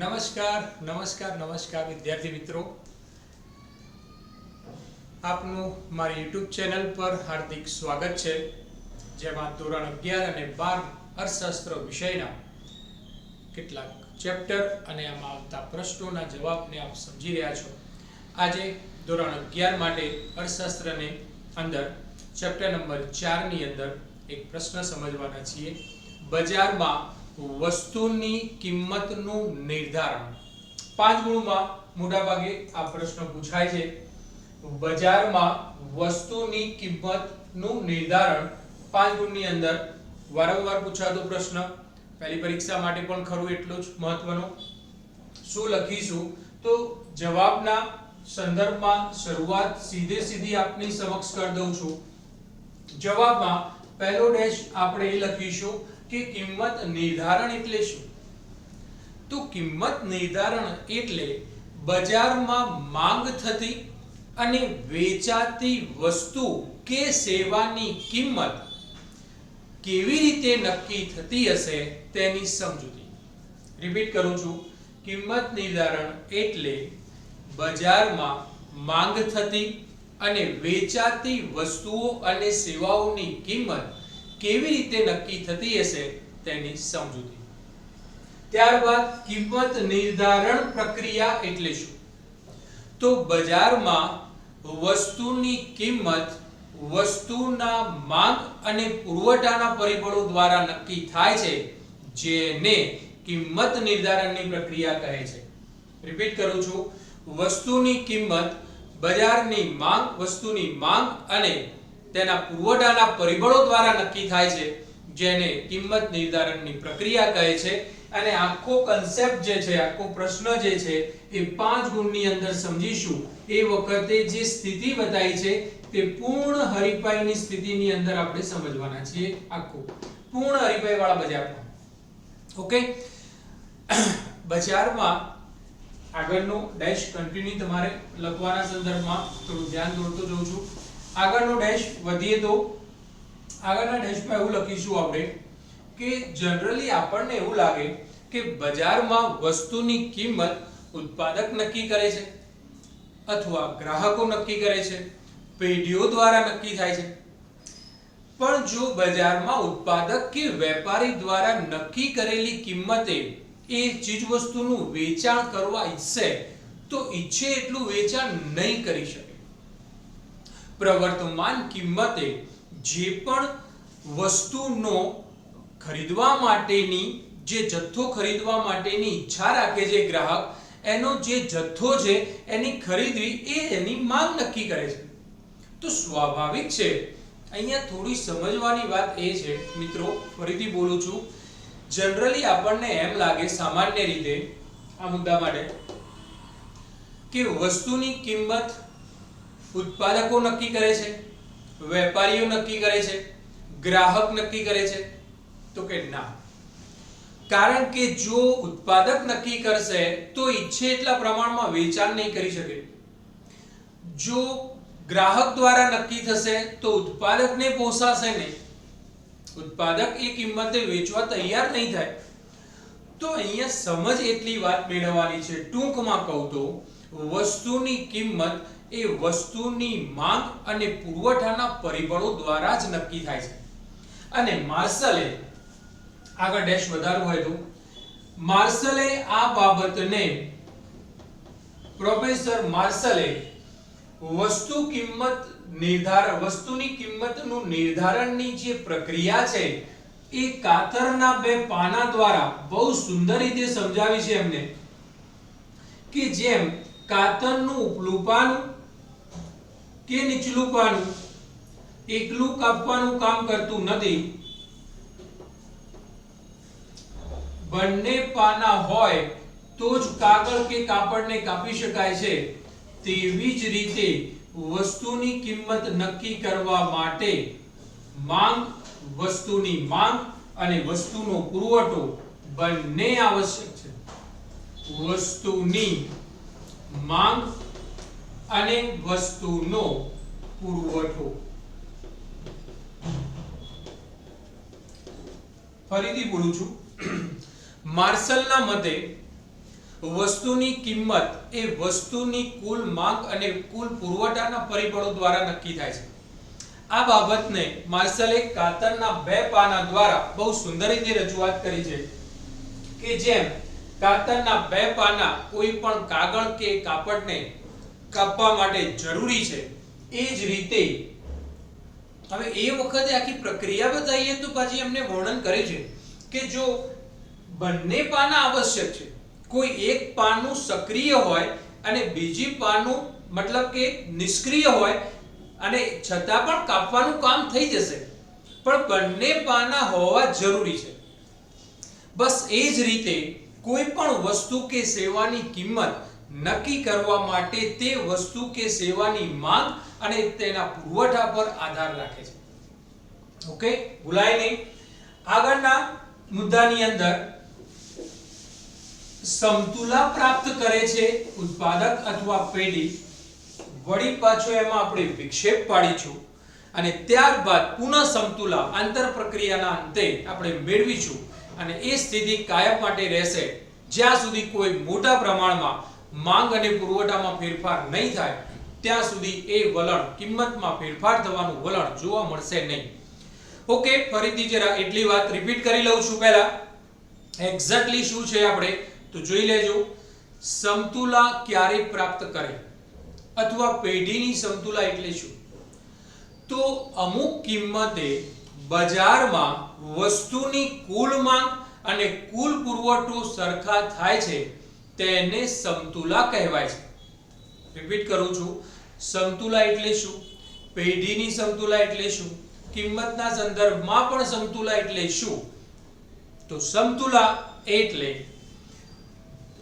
નમસ્કાર નમસ્કાર નમસ્કાર વિદ્યાર્થી મિત્રો. આપનું મારી યુટ્યુબ ચેનલ પર હાર્દિક સ્વાગત છે. જેમાં ધોરણ અગિયાર અને બાર અર્થશાસ્ત્ર વિષયના કેટલાક ચેપ્ટર અને આમાં આવતા પ્રશ્નોના જવાબને આપ સમજી રહ્યા છો. આજે ધોરણ અગિયાર માટે અર્થશાસ્ત્રની અંદર ચેપ્ટર નંબર ચારની અંદર એક પ્રશ્ન સમજવાના છીએ. બજારમાં વસ્તુની કિંમતનું નિર્ધારણ. પાંચ ગુણમાં મોટાભાગે આ પ્રશ્ન પૂછાય છે. બજારમાં વસ્તુની કિંમતનું નિર્ધારણ પાંચ ગુણની અંદર વારંવાર પૂછાતો પ્રશ્ન. પહેલી પરીક્ષા માટે પણ ખરું એટલું જ મહત્વનું. શું લખીશું? તો જવાબના સંદર્ભમાં શરૂઆત સીધે સીધી આપની સમક્ષ કરી દઉં છું. જવાબમાં પહેલો ડેશ આપણે એ લખીશું. કે કિંમત નિર્ધારણ એટલે શું? તો કિંમત નિર્ધારણ એટલે બજારમાં માંગ થતી અને વેચાતી વસ્તુ કે સેવાની કિંમત કેવી રીતે નક્કી થતી હશે તેની સમજૂતી. રિપીટ કરું છું. કિંમત નિર્ધારણ એટલે બજારમાં માંગ થતી અને વેચાતી વસ્તુઓ અને સેવાઓની કિંમત કેવી રીતે નક્કી થતી હશે તેની સમજૂતી. ત્યારબાદ કિંમત નિર્ધારણ પ્રક્રિયા એટલે શું? તો બજારમાં વસ્તુની કિંમત વસ્તુના માંગ અને પુરવઠાના પરિબળો દ્વારા નક્કી થાય છે, જેને કિંમત નિર્ધારણની પ્રક્રિયા કહે છે. રિપીટ કરું છું. વસ્તુની કિંમત બજારની માંગ, વસ્તુની માંગ અને તેના પુરવઠાના પરિબળો દ્વારા નક્કી થાય છે, જેને કિંમત નિર્ધારણની પ્રક્રિયા કહે છે. અને આખો કન્સેપ્ટ જે છે, આખો પ્રશ્ન જે છે, એ પાંચ ગુણની અંદર સમજીશું. એ વખતે જે સ્થિતિ બતાવી છે, તે પૂર્ણ હરીફાઈની સ્થિતિની અંદર આપણે સમજવાના છીએ આખું. પૂર્ણ હરીફાઈ વાળા બજારમાં. ઓકે? બજારમાં આગળનો ડેશ કન્ટિન્યુ તમારે લખવાના સંદર્ભમાં થોડું ધ્યાન દોરતો જઉં છું. આગળનો ડેશ વધીએ તો, આગળના ડેશમાં એવું લખીશું આપણે કે જનરલી આપણને એવું લાગે કે બજારમાં વસ્તુની કિંમત ઉત્પાદક નક્કી કરે છે, અથવા ગ્રાહકો નક્કી કરે છે, પેઢીઓ દ્વારા નક્કી થાય છે. પણ જો બજારમાં ઉત્પાદક કે વેપારી દ્વારા નક્કી કરેલી કિંમતે એ ચીજ વસ્તુનું વેચાણ કરવા ઈચ્છે, તો ઈચ્છે એટલું વેચાણ નહીં કરી શકે. પ્રવર્તમાન કિંમતે જે પણ વસ્તુનો ખરીદવા માટેની, જે જથ્થો ખરીદવા માટેની ઈચ્છા રાખે છે ગ્રાહક, એનો જે જથ્થો છે, એની ખરીદવી એ એની માંગ નક્કી કરે છે. તો સ્વાભાવિક છે. અહીંયા થોડી સમજવાની વાત એ છે, મિત્રો, ફરીથી બોલું છું. જનરલી આપણને એમ લાગે સામાન્ય રીતે આ મુદ્દા માટે, કે વસ્તુની કિંમત ઉત્પાદકો નક્કી કરે છે, વેપારીઓ નક્કી કરે છે, ગ્રાહક નક્કી કરે છે, તો કે ના. કારણ કે જો ઉત્પાદક નક્કી કરશે, તો ઈચ્છે એટલા પ્રમાણમાં વેચાણ નહીં કરી શકે. જો ગ્રાહક દ્વારા નક્કી થશે, તો ઉત્પાદકને પોસાશે નહીં. ઉત્પાદક એ કિંમતે વેચવા તૈયાર નહીં થાય. તો અહીંયા સમજ એટલી વાત મેળવવાની છે. ટૂંકમાં કહું તો, વસ્તુની કિંમત એ વસ્તુની માંગ અને પુરવઠાના પરિબળો દ્વારા જ નક્કી થાય છે. અને માર્શલે આગળ ડેશ વધારવું હોય તો, માર્શલે આ બાબતને પ્રોફેસર માર્શલે વસ્તુ કિંમત નિર્ધારણ વસ્તુની કિંમતનું નિર્ધારણની જે પ્રક્રિયા છે, એ કાતરના બે પાના દ્વારા બહુ સુંદર રીતે સમજાવી છે એમને. કે જેમ કાતરનું ઉપલું પાનું કે નીચલું પાનું એકલું કાપવાનું કામ કરતું નથી. બંને પાના હોય તો જ કાગળ કે કાપડને કાપી શકાય છે. તેવી જ રીતે વસ્તુની કિંમત નક્કી કરવા માટે માંગ, વસ્તુની માંગ અને વસ્તુનો પુરવઠો બંને આવશ્યક છે. વસ્તુની માંગ અને વસ્તુનો પુરવઠો. ફરીથી બોલું છું. માર્શલના મતે, વસ્તુની કિંમત એ વસ્તુની કુલ માંગ અને કુલ પુરવઠાના પરિબળો દ્વારા નક્કી થાય છે. આ બાબતને માર્શલે કાતરના બે પાના દ્વારા બહુ સુંદર રીતે રજૂઆત કરી છે કે જેમ કાતરના બે પાના કોઈ પણ કાગળ કે કાપડને કાપવા માટે જરૂરી છે, એ જ રીતે હવે એ વખતે આખી પ્રક્રિયા બતાવીએ તો પાછી એમને વર્ણન કરે છે કે જો બંને પાના આવશ્યક છે, કોઈ એક પાનું સક્રિય હોય અને બીજી પાનું મતલબ કે નિષ્ક્રિય હોય અને છતાં પણ કાપવાનું કામ થઈ જશે, પણ બંને પાના હોવા જરૂરી છે. બસ એ જ રીતે કોઈ પણ વસ્તુ કે સેવાની કિંમત નક્કી કરવા માટે તે વસ્તુ કે સેવાની માંગ અને તેના પુરવઠા પર આધાર રાખે છે. ઓકે? ભૂલાય નહીં. આગળના મુદ્દાની અંદર સમતુલા પ્રાપ્ત કરે છે ઉત્પાદક અથવા પેઢી. વળી પાછો એમાં આપણે વિક્ષેપ પાડીશું અને ત્યારબાદ પુનઃ સમતુલા આંતર પ્રક્રિયાના અંતે આપણે મેળવીશું અને એ સ્થિતિ કાયમ માટે રહેશે. જ્યાં સુધી કોઈ મોટા પ્રમાણમાં માંગ અને પુરવઠામાં ફેરફાર નહીં થાય, ત્યાં સુધી એ વલણ કિંમતમાં ફેરફાર થવાનું વલણ જોવા મળશે નહીં. ઓકે ફરીથી જરા એટલી વાત રિપીટ કરી લઉં છું પહેલા. એક્ઝેક્ટલી શું છે આપણે? તો જોઈ લેજો. સમતુલા ક્યારે પ્રાપ્ત કરે? અથવા પેઢીની સમતુલા એટલે શું? તો અમુક કિંમતે બજારમાં વસ્તુની કુલ માંગ અને કુલ પુરવઠો સરખા થાય છે તેને સમતુલા કહેવાય છે. રિપીટ કરું છું. સમતુલા એટલે શું? પેઢીની સમતુલા એટલે શું? કિંમતના સંદર્ભમાં પણ સમતુલા એટલે શું? તો સમતુલા એટલે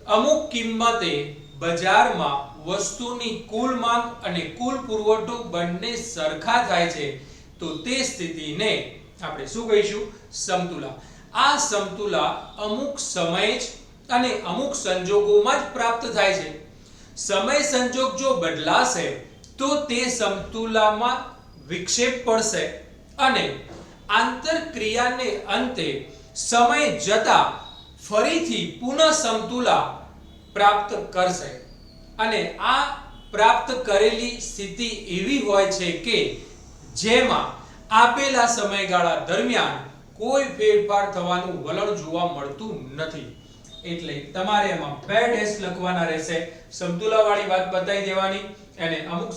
અમુક કિંમતે બજારમાં વસ્તુની કુલ માંગ અને કુલ પુરવઠો બંને સરખા થાય છે. તો તે સ્થિતિને આપણે શું કહીશું? સમતુલા. આ સમતુલા અમુક સમયે જ અને અમુક સંજોગોમાં જ પ્રાપ્ત થાય છે. સમય સંજોગ જો બદલાશે, તો તે સમતુલામાં વિક્ષેપ પડશે અને આંતરક્રિયાને અંતે સમય જતા ફરીથી પુનઃ સમતુલા પ્રાપ્ત કરશે. અને આ પ્રાપ્ત કરેલી સ્થિતિ એવી હોય છે કે જેમાં આપેલા સમયગાળા દરમિયાન કોઈ ફેરફાર થવાનું વલણ જોવા મળતું નથી. એટલે તમારે એમાં બે ડેશ લખવાના રહેશે. સમતુલા વાળી વાત બતાવી દેવાની અને અમુક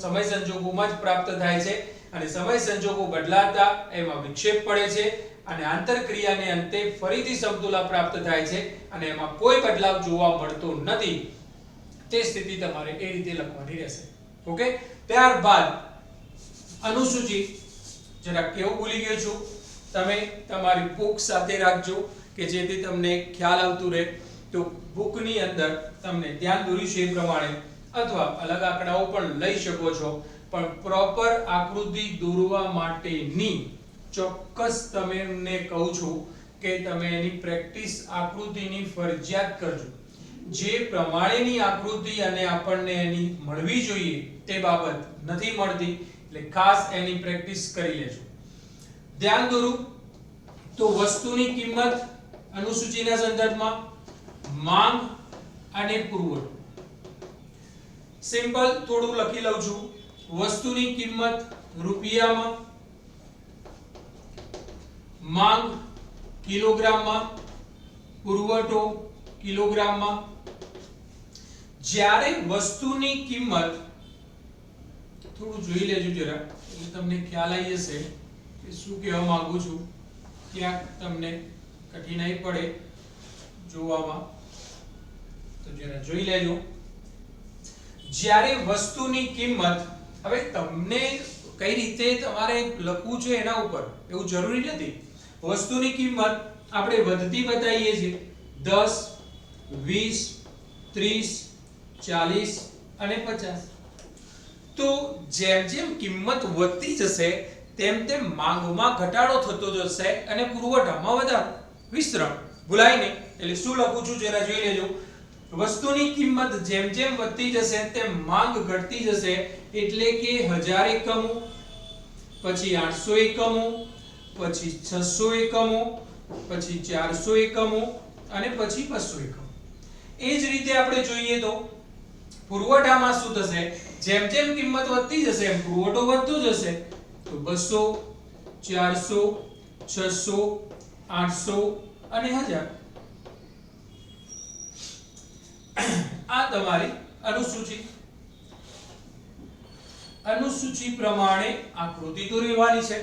સમય સંજોગોમાં જ પ્રાપ્ત થાય છે અને સમય સંજોગો બદલાતા એમાં વિક્ષેપ પડે છે અને આંતરક્રિયાને અંતે ફરીથી સમતુલા પ્રાપ્ત થાય છે અને એમાં કોઈ બદલાવ જોવા મળતો નથી. તે સ્થિતિ તમારે એ રીતે લખવાની રહેશે. ઓકે? ત્યારબાદ અનુસૂચિ. જરા કેવું ભૂલી ગયો છું. તમે તમારી બુક સાથે રાખજો. કે જેથી તમને ખ્યાલ આવતું રહે, તો બુકની અંદર તમને ધ્યાન દોર્યું છે એ પ્રમાણે, અથવા અલગ આંકડાઓ પણ લઈ શકો છો. પણ પ્રોપર આકૃતિ દોરવા માટેની ચોક્કસ તમને કહું છું કે તમે એની પ્રેક્ટિસ આકૃતિની ફરજિયાત કરજો. જે પ્રમાણેની આકૃતિ અને આપણને એની મળવી જોઈએ, તે બાબત નથી મળતી, એટલે ખાસ એની પ્રેક્ટિસ કરી લેજો. ધ્યાન દોરું, તો વસ્તુની કિંમત અનુસૂચિના સંદર્ભમાં માંગ અને પુરવઠો. સિમ્પલ થોડું લખી લઉં છું. વસ્તુની કિંમત રૂપિયામાં, માંગ કિલોગ્રામમાં, પુરવઠો કિલોગ્રામમાં. જ્યારે વસ્તુની કિંમત, થોડું જોઈ લેજો જરા એટલે તમને ખ્યાલ આવી જશે કે શું કહેવા માંગુ છું, ક્યાંક તમને કઠિનાઈ પડે જોવામાં, તો જરા જોઈ લેજો. જ્યારે વસ્તુની કિંમત, હવે તમને કઈ રીતે તમારે લખવું છે એના ઉપર? એવું જરૂરી નથી. વસ્તુની કિંમત આપણે વધતી બતાવીએ છીએ. દસ, વીસ, ત્રીસ, ચાલીસ અને પચાસ. તો જેમ જેમ કિંમત વધતી જશે, તેમ તેમ માંગમાં ઘટાડો થતો જશે અને પુરવઠામાં વધારો. વિસ્તરણ. ભૂલાય નહીં. એટલે શું લખું છું? જરા જોઈ લેજો. વસ્તુની કિંમત જેમ જેમ વધતી જશે, તેમ માંગ ઘટતી જશે. એટલે કે હજાર એકમો, પછી આઠસો એકમો, પછી છસો એકમો, પછી ચારસો એકમો અને પછી બસો એકમો. એ જ રીતે આપણે જોઈએ તો પુરવઠામાં શું થશે? જેમ જેમ કિંમત વધતી જશે, એમ પુરવઠો વધતો જશે. તો 200 400 600 800 અને હજાર. આ તમારી અનુસૂચિ. અનુસૂચિ પ્રમાણે આકૃતિ દોરવાની છે.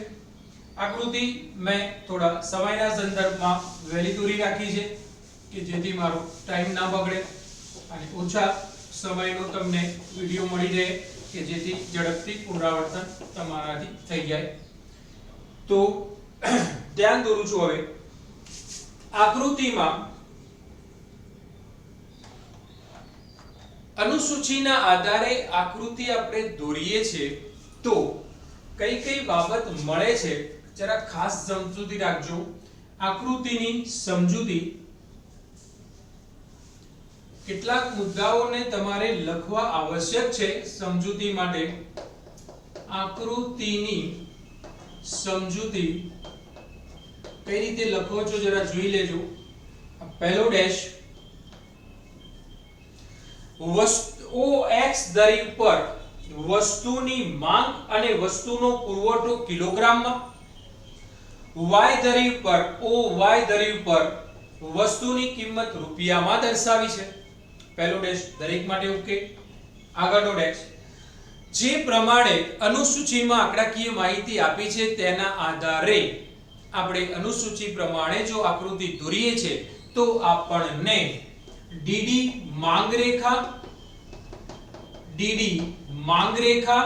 આકૃતિ મેં થોડા સમયના સંદર્ભમાં વહેલી દોરી રાખી છે કે જેથી મારો ટાઈમ ના બગડે અને ઓછા સમયનો તમને વીડિયો મળી રહે કે જેથી ઝડપથી પુનરાવર્તન તમારાથી થઈ જાય. તો ધ્યાન દોરું છું હવે. આકૃતિમાં અનુસૂચિના આધારે આકૃતિ આપણે દોરીએ છીએ તો કઈ કઈ બાબત મળે છે જરા ખાસ સમજૂતી રાખજો. આકૃતિની સમજૂતી. કેટલાક મુદ્દાઓને તમારે લખવા આવશ્યક છે સમજૂતી માટે. આકૃતિની સમજૂતી. કઈ રીતે લખો છો જરા જોઈ લેજો. પહેલો ડેશ. વસ્તુ x દરી પર વસ્તુની માંગ અને વસ્તુનો પુરવઠો કિલોગ્રામમાં. Y દરી પર o y દરી પર વસ્તુની કિંમત રૂપિયામાં દર્શાવી છે. પહેલો ડેશ દરેક માટે ઓકે આગળનો ડેશ. જે પ્રમાણે અનુસૂચિમાં આંકડાકીય માહિતી આપી છે તેના આધારે આપણે અનુસૂચિ પ્રમાણે જો આકૃતિ દોરીએ છે, તો આપણને ડીડી માંગ રેખા ડીડી માંગ રેખા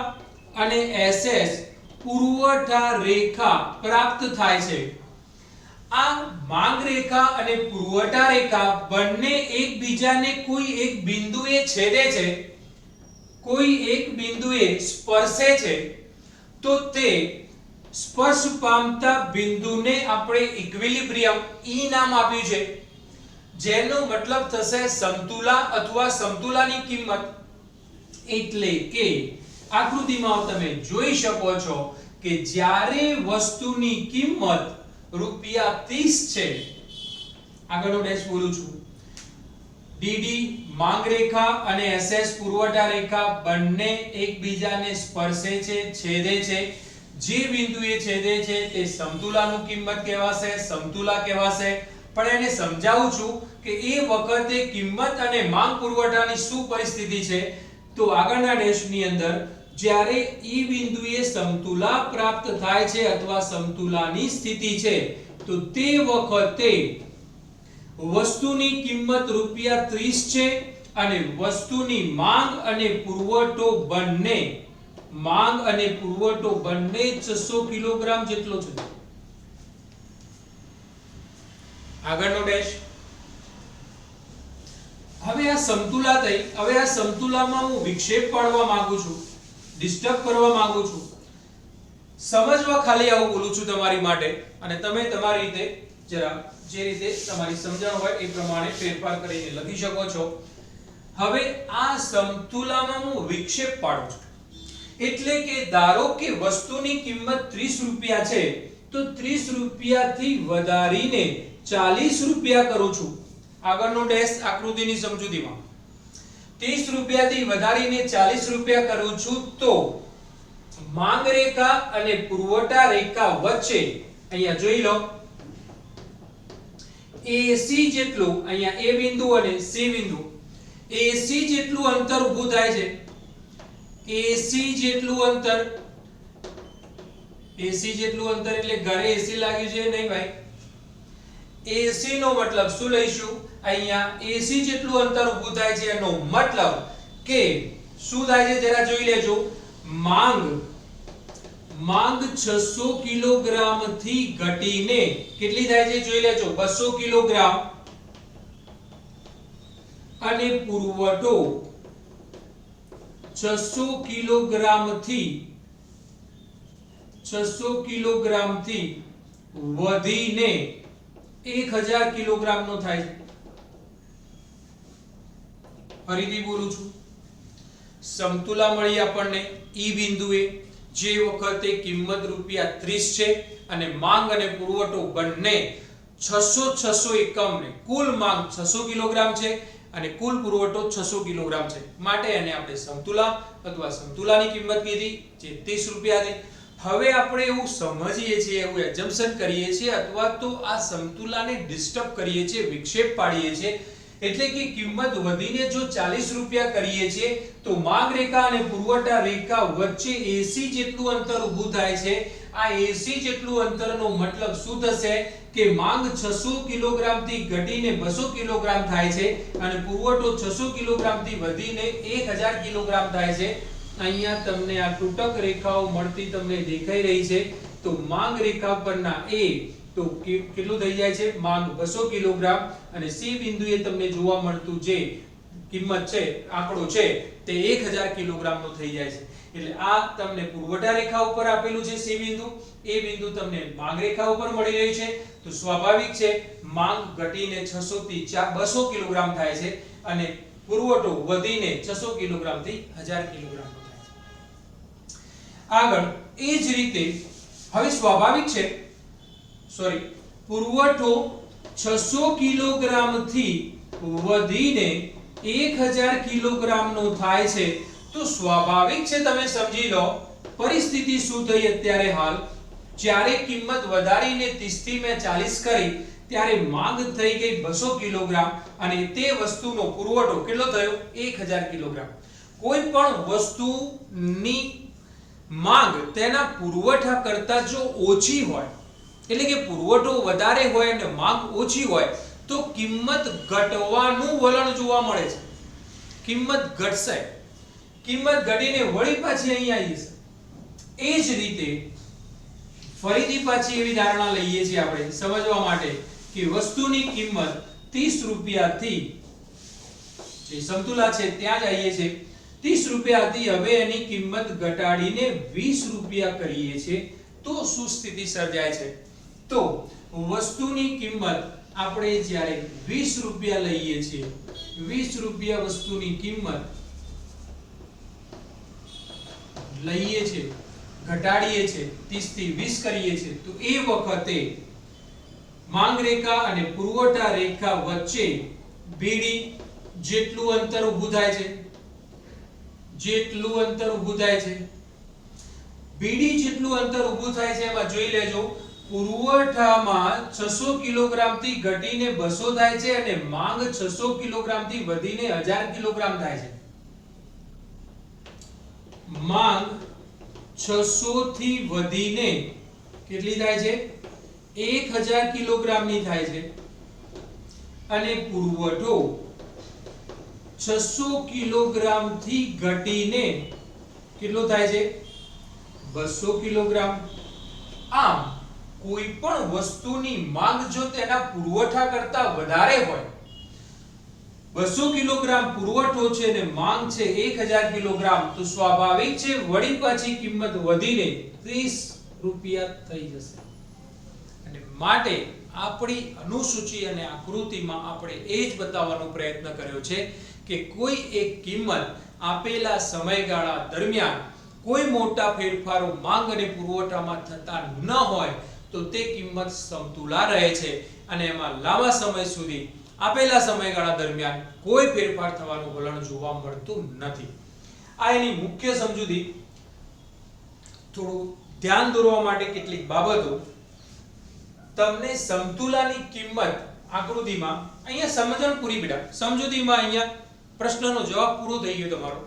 અને એસએસ પુરવઠા રેખા પ્રાપ્ત થાય છે. આ માંગ રેખા અને પુરવઠા રેખા બંને એકબીજાને કોઈ એક બિંદુએ છેદે છે, કોઈ એક બિંદુએ સ્પર્શે છે, તો તે સ્પર્શ પામતા બિંદુને આપણે ઇક્વિલિબ્રિયમ ઈ નામ આપ્યું છે. જેનો મતલબ થશે સમતુલા અથવા સમતુલાની કિંમત. એટલે કે આકૃતિમાં તમે જોઈ શકો છો કે જ્યારે વસ્તુની કિંમત રૂપિયા 30 છે, આગળનો ડેશ બોલું છું. ડીડી માંગ રેખા અને એસએસ પુરવઠા રેખા બંને એકબીજાને સ્પર્શે છે, છેદે છે. જે બિંદુએ છેદે છે તે સમતુલાનું કિંમત કહેવાશે, સમતુલા કહેવાશે. પણ એને સમજાવું છું કે એ વખતે કિંમત અને માંગ પુરવઠાની શું પરિસ્થિતિ છે, તો આગળના ડેશની અંદર જ્યારે ઈ બિંદુએ સમતુલા પ્રાપ્ત થાય છે અથવા સમતુલાની સ્થિતિ છે, તો તે વખતે વસ્તુની કિંમત રૂપિયા 30 છે અને વસ્તુની માંગ અને પુરવઠો બંને માંગ અને પુરવઠો બંને 600 કિલોગ્રામ જેટલો છે. આગળનો ડેશ હવે આ સમતુલા થઈ, હવે આ સમતુલામાં હું વિક્ષેપ પાડવા માંગુ છું ડિસ્ટર્બ કરવા માંગુ છું. સમજવા ખાલી આવું બોલું છું તમારી માટે અને તમે તમારી રીતે જરા જે રીતે તમારી સમજણ હોય એ પ્રમાણે ફેરફાર કરીને લખી શકો છો. હવે આ સમતુલામાં હું વિક્ષેપ પાડું છું. એટલે કે ધારો કે વસ્તુની કિંમત 30 રૂપિયા છે, તો 30 રૂપિયાથી વધારીને 40 રૂપિયા કરું છું. આગળનો ડેશ આકૃતિની સમજૂતીમાં. 30 રૂપિયાથી વધારીને 40 રૂપિયા કરું છું તો માંગ રેખા અને પુરવઠા રેખા વચ્ચે, અહીંયા જોઈ લો AC જેટલું, અહીંયા A બિંદુ અને C બિંદુ. AC જેટલું અંતર ઊભું થાય છે. AC જેટલું અંતર. AC જેટલું અંતર એટલે ઘરે AC લાગ્યું છે નહીં ભાઈ? AC નો મતલબ શું લઈશું? અહીંયા AC જેટલું અંતર ઊભું થાય છે એનો મતલબ કે શું થાય છે જરા જોઈ લેજો. માંગ. માંગ 600 કિલોગ્રામથી ઘટીને કેટલી થાય છે જોઈ લેજો. 200 કિલોગ્રામ. અને પુરવઠો. 600 કિલોગ્રામથી 600 કિલોગ્રામથી વધીને 1000 કિલોગ્રામ નો થાય ફરીથી બોલું છું, સમતુલા મળી આપણને ઈ બિંદુએ જે વખતે કિંમત રૂપિયા 30 છે અને માંગ અને પુરવઠો બંને 600 600 એકમને કુલ માંગ છસો કિલોગ્રામ છે અને કુલ પુરવઠો 600 કિલોગ્રામ છે. માટે એને આપણે સમતુલા અથવા સમતુલાની કિંમત કીધી, જે 30 રૂપિયા હતી. હવે આપણે એવું સમજીએ છીએ, એવું એજમ્પશન કરીએ છીએ, અથવા તો આ સમતુલાને ડિસ્ટર્બ કરીએ છીએ, વિક્ષેપ પાડીએ છીએ. એટલે કે કિંમત વધીને જો 40 રૂપિયા કરીએ છીએ, તો માંગ રેખા અને પુરવઠા રેખા વચ્ચે 80 જેટલું અંતર ઊભું થાય છે. આ 80 જેટલું અંતરનો મતલબ શું થશે? કે માંગ 600 કિલોગ્રામથી ઘટીને 200 કિલોગ્રામ થાય છે અને પુરવઠો 600 કિલોગ્રામથી વધીને 1000 કિલોગ્રામ થાય છે. અહીંયા તમને આ તૂટક રેખાઓ મળતી તમને દેખાઈ રહી છે. તો માંગ રેખા પરના એ તો કેટલું થઈ જાય છે? માંગ 200 કિલોગ્રામ. અને સી બિંદુએ તમને જોવા મળતું જે કિંમત છે, આંકડો છે, તે 1000 કિલોગ્રામનો થઈ જાય છે. એટલે આ તમને પુરવઠા રેખા ઉપર આપેલું છે સી બિંદુ. એ બિંદુ તમને માંગ રેખા ઉપર મળી રહ્યું છે. તો સ્વાભાવિક છે, માંગ ઘટીને 600 થી 200 કિલોગ્રામ થાય છે અને પુરવઠો વધીને 600 કિલોગ્રામથી 1000 કિલોગ્રામ થાય છે. આગળ, એ જ રીતે હવે સ્વાભાવિક છે, સોરી, પુરવઠો 600 કિલોગ્રામથી વધીને 1000 કિલોગ્રામ નો થાય છે. તો સ્વાભાવિક છે તમે સમજી લો, પરિસ્થિતિ શું થઈ અત્યારે હાલ? જ્યારે કિંમત વધારીને 30 થી મેં 40 કરી, ત્યારે માંગ થઈ ગઈ 200 કિલોગ્રામ અને તે વસ્તુનો પુરવઠો કેટલો થયો? 1000 કિલોગ્રામ. કોઈ પણ વસ્તુની માંગ તેના પુરવઠા કરતા જો ઓછી હોય, એટલે કે પુરવઠો વધારે હોય અને માંગ ઓછી હોય, તો કિંમત ઘટવાનું વલણ જોવા મળે છે. કિંમત ઘટશે. કિંમત ઘટીને વળી પાછી અહીં આવી છે એ જ રીતે ફરીથી પાછી એવી ધારણા લઈએ છીએ આપણે સમજવા માટે કે વસ્તુની કિંમત 30 રૂપિયાથી જે સમતુલા છે ત્યાં જ આવીએ છીએ. 30 રૂપિયાથી હવે એની કિંમત ઘટાડીને 20 રૂપિયા કરીએ છીએ તો શું સ્થિતિ સર્જાય છે? તો વસ્તુની કિંમત આપણે જ્યારે 20 રૂપિયા લઈએ છીએ 20 રૂપિયા વસ્તુની કિંમત લઈએ છીએ ઘટાડીએ છીએ 30 થી 20 કરીએ છીએ તો એ વખતે માંગ રેખા અને પુરવઠા રેખા વચ્ચે બીડી જેટલું અંતર ઊભું થાય છે, જેટલું અંતર ઊભું થાય છે, બીડી જેટલું અંતર ઊભું થાય છે, એમાં જોઈ લેજો, પુરવઠામાં 600 કિલોગ્રામથી ઘટીને 200 થાય છે અને માંગ 600 કિલોગ્રામથી વધીને 1000 કિલોગ્રામ થાય છે. માંગ 600 થી વધીને કેટલી થાય છે? 1000 કિલોગ્રામની થાય છે. અને પુરવઠો 600 કિલોગ્રામથી ઘટીને કેટલો થાય છે? 200 કિલોગ્રામ. આમ, કોઈ પણ વસ્તુની માંગ જો તેના પુરવઠા કરતા વધારે હોય 200 કિલોગ્રામ પુરવઠો છે અને માંગ છે 1000 કિલોગ્રામ, તો સ્વાભાવિક છે વળી પાછી કિંમત વધીને 30 રૂપિયા થઈ જશે. અને માટે આપણી અનુસૂચિ અને આકૃતિમાં આપણે એ જ બતાવવાનો પ્રયત્ન કર્યો છે કે કોઈ એક કિંમત આપેલા સમયગાળા દરમિયાન કોઈ મોટા ફેરફારો માંગ અને પુરવઠામાં થતા ન હોય, તો તે કિંમત સમતુલા રહે છે અને એમાં લાંબા સમય સુધી આપેલા સમયગાળા દરમિયાન કોઈ ફેરફાર થવાનું વલણ જોવા મળતું નથી. આ એની મુખ્ય સમજૂતી થોડું ધ્યાન દોરવા માટે કેટલીક બાબતો. તમને સમતુલાની કિંમત આકૃતિમાં અહીંયા સમજણ પૂરી બેટા સમજૂતીમાં અહીંયા પ્રશ્નનો જવાબ પૂરો થઈ ગયો તમારો.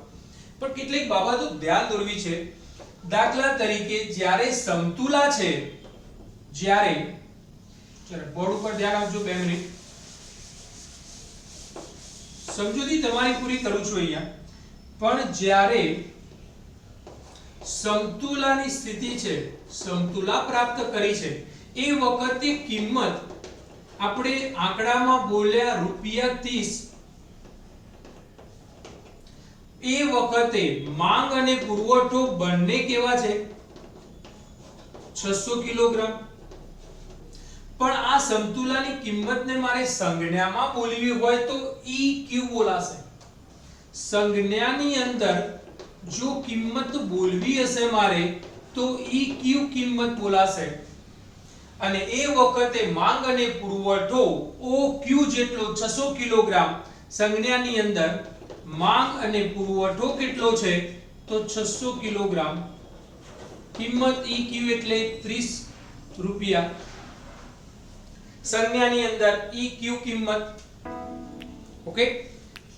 પણ કેટલીક બાબતો ધ્યાન દોરવી છે. દાખલા તરીકે જ્યારે સમતુલા છે, જ્યારે બોર્ડ ઉપર ધ્યાન આપજો બે મિનિટ. સમજૂતી તમારી પૂરી કરું છું અહીંયા. પણ જ્યારે સમતુલાની સ્થિતિ છે, સમતુલા પ્રાપ્ત કરી છે, એ વખતે કિંમત આપણે આંકડામાં બોલ્યા રૂપિયા 30 એ વખતે માંગ અને પુરવઠો બંને કેવા છે? 600 કિલોગ્રામ. પણ આ સમતુલાની કિંમતને મારે સંજ્ઞામાં બોલવી હોય તો ઈ ક્યુ બોલાશે? સંજ્ઞાની અંદર જો કિંમત બોલવી હશે મારે, તો ઈ ક્યુ કિંમત બોલાશે? અને એ વખતે માંગ અને પુરવઠો ઓ ક્યુ જેટલો 600 કિલોગ્રામ. સંજ્ઞાની અંદર માંગ અને પુરવઠો કેટલો છે? તો 600 કિલોગ્રામ. કિંમત EQ એટલે 30 રૂપિયા. સંજ્ઞાની અંદર ઈ ક્યુ કિંમત? ઓકે?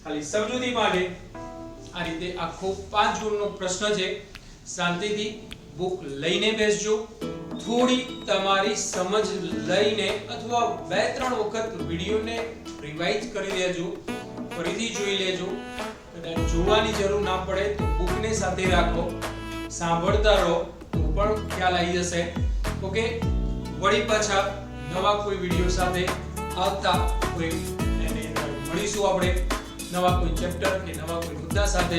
ખાલી સમજૂતી માટે આ રીતે આખો પાંચ ગુણનો પ્રશ્ન છે. શાંતિથી બુક લઈને બેસજો. થોડી તમારી સમજ લઈને અથવા બે, ત્રણ વખત વિડીયોને રિવાઇઝ કરી લેજો. ફરીથી જોઈ લેજો. કદાચ જોવાની જરૂર ના પડે તો બુકને સાથે રાખો. સાંભળતા રહો તો પણ ખ્યાલ આવી જશે. ઓકે? વળી પાછા નવા કોઈ વીડિયો સાથે આવતા કોઈ એને મળીશું આપણે. નવા કોઈ ચેપ્ટર કે નવા કોઈ મુદ્દા સાથે.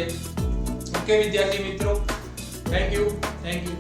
ઓકે વિદ્યાર્થી મિત્રો થેન્ક યુ થેન્ક યુ